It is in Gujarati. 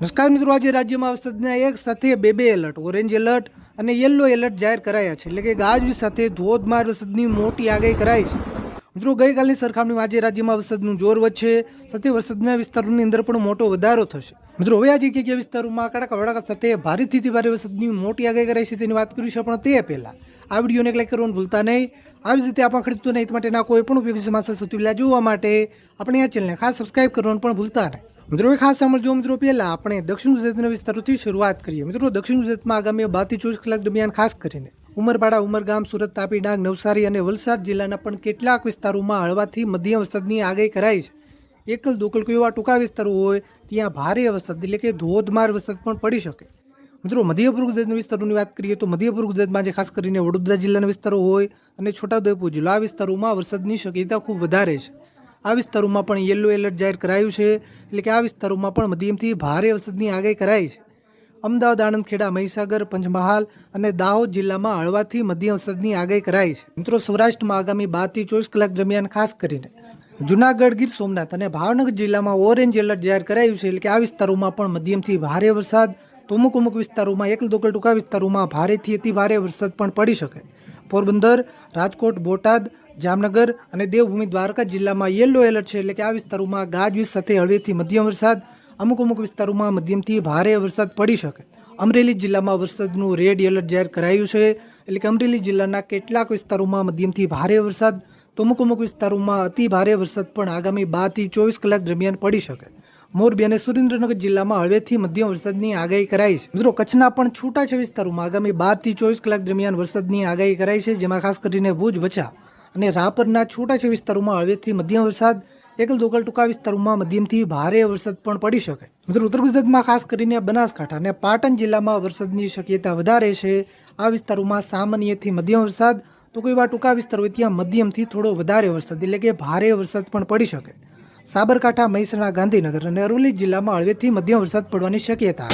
નમસ્કાર મિત્રો, આજે રાજ્યમાં વરસાદના એક સાથે બે બે એલર્ટ, ઓરેન્જ એલર્ટ અને યલો એલર્ટ જાહેર કરાયા છે. એટલે કે ગાજવીજ સાથે ધોધમાર વરસાદની મોટી આગાહી કરાઈ છે. મિત્રો, ગઈકાલની સરખામણીમાં આજે રાજ્યમાં વરસાદનું જોર વધશે, સાથે વરસાદના વિસ્તારોની અંદર પણ મોટો વધારો થશે. મિત્રો, હવે આજે કયા વિસ્તારોમાં કડાકા વડાકા સાથે ભારેથી ભારે વરસાદની મોટી આગાહી કરાઈ છે તેની વાત કરીશું પણ તે પહેલાં. આ વિડીયોને લાઈક કરવાનું ભૂલતા નહીં. આવી જ રીતે આપણા ખેડૂતોને હિત માટેના કોઈ પણ ઉપયોગી સમાચાર સુધી જોવા માટે આપણે આ ચેનલને ખાસ સબસ્ક્રાઈબ કરવાનું પણ ભૂલતા નહીં. મિત્રો એ ખાસ સાંભળજો મિત્રો પહેલાં આપણે દક્ષિણ ગુજરાતના વિસ્તારોથી શરૂઆત કરીએ. મિત્રો, દક્ષિણ ગુજરાતમાં આગામી બારથી ચોવીસ કલાક દરમિયાન ખાસ કરીને ઉમરપાડા, ઉમરગામ, સુરત, તાપી, ડાંગ, નવસારી અને વલસાડ જિલ્લાના પણ કેટલાક વિસ્તારોમાં હળવાથી મધ્યમ વરસાદની આગાહી કરાઈ છે. એકલ દોકલ કોઈ એવા ટૂંકા વિસ્તારો હોય, ત્યાં ભારે વરસાદ એટલે કે ધોધમાર વરસાદ પણ પડી શકે. મિત્રો મધ્યપુર ગુજરાતના વિસ્તારોની વાત કરીએ તો મધ્યપુર ગુજરાતમાં જે ખાસ કરીને વડોદરા જિલ્લાના વિસ્તારો હોય અને છોટાઉદેપુર જિલ્લા વિસ્તારોમાં વરસાદની શક્યતા ખૂબ વધારે છે. આ વિસ્તારોમાં પણ યલો એલર્ટ જાહેર કરાયું છે. એટલે કે આ વિસ્તારોમાં પણ મધ્યમથી ભારે વરસાદની આગાહી કરાઈ છે. અમદાવાદ આણંદ ખેડા મહીસાગર, પંચમહાલ અને દાહોદ જિલ્લામાં હળવાથી મધ્યમ વરસાદની આગાહી કરાઈ છે. મિત્રો, સૌરાષ્ટ્રમાં આગામી બારથી ચોવીસ કલાક દરમિયાન ખાસ કરીને જુનાગઢ, ગીર સોમનાથ અને ભાવનગર જિલ્લામાં ઓરેન્જ એલર્ટ જાહેર કરાયું છે. એટલે કે આ વિસ્તારોમાં પણ મધ્યમથી ભારે વરસાદ. તો અમુક અમુક વિસ્તારોમાં એકલ દોકલ ટૂંકા વિસ્તારોમાં ભારેથી અતિ ભારે વરસાદ પણ પડી શકે. પોરબંદર, રાજકોટ, બોટાદ જામનગર અને દેવભૂમિ દ્વારકા જિલ્લામાં યલો એલર્ટ છે એટલે કે આ વિસ્તારોમાં ગાજવીજ સાથે હળવેથી મધ્યમ વરસાદ, અમુક અમુક વિસ્તારોમાં મધ્યમથી ભારે વરસાદ પડી શકે. અમરેલી જિલ્લામાં વરસાદનું રેડ એલર્ટ જાહેર કરાયું છે એટલે કે અમરેલી જિલ્લાના કેટલાક વિસ્તારોમાં મધ્યમથી ભારે વરસાદ, તો અમુક અમુક વિસ્તારોમાં અતિ ભારે વરસાદ પણ આગામી બારથી ચોવીસ કલાક દરમિયાન પડી શકે. મોરબી અને સુરેન્દ્રનગર જિલ્લામાં હળવેથી મધ્યમ વરસાદની આગાહી કરાઈ છે. મિત્રો, કચ્છના પણ છૂટાછવાયા વિસ્તારોમાં આગામી બારથી ચોવીસ કલાક દરમિયાન વરસાદની આગાહી કરાઈ છે, જેમાં ખાસ કરીને ભુજ ભચા અને રાપરના છૂટાછવાયા વિસ્તારોમાં હળવેથી મધ્યમ વરસાદ, એકલ દોકલ ટૂંકા વિસ્તારોમાં મધ્યમથી ભારે વરસાદ પણ પડી શકે. મિત્રો, ઉત્તર ગુજરાતમાં ખાસ કરીને બનાસકાંઠા અને પાટણ જિલ્લામાં વરસાદની શક્યતા વધારે છે. આ વિસ્તારોમાં સામાન્યથી મધ્યમ વરસાદ, તો કોઈ એવા ટૂંકા વિસ્તાર હોય ત્યાં મધ્યમથી થોડો વધારે વરસાદ, એટલે કે ભારે વરસાદ પણ પડી શકે. સાબરકાંઠા, મહેસાણા, ગાંધીનગર અને અરવલ્લી જિલ્લામાં હળવેથી મધ્યમ વરસાદ પડવાની શક્યતા.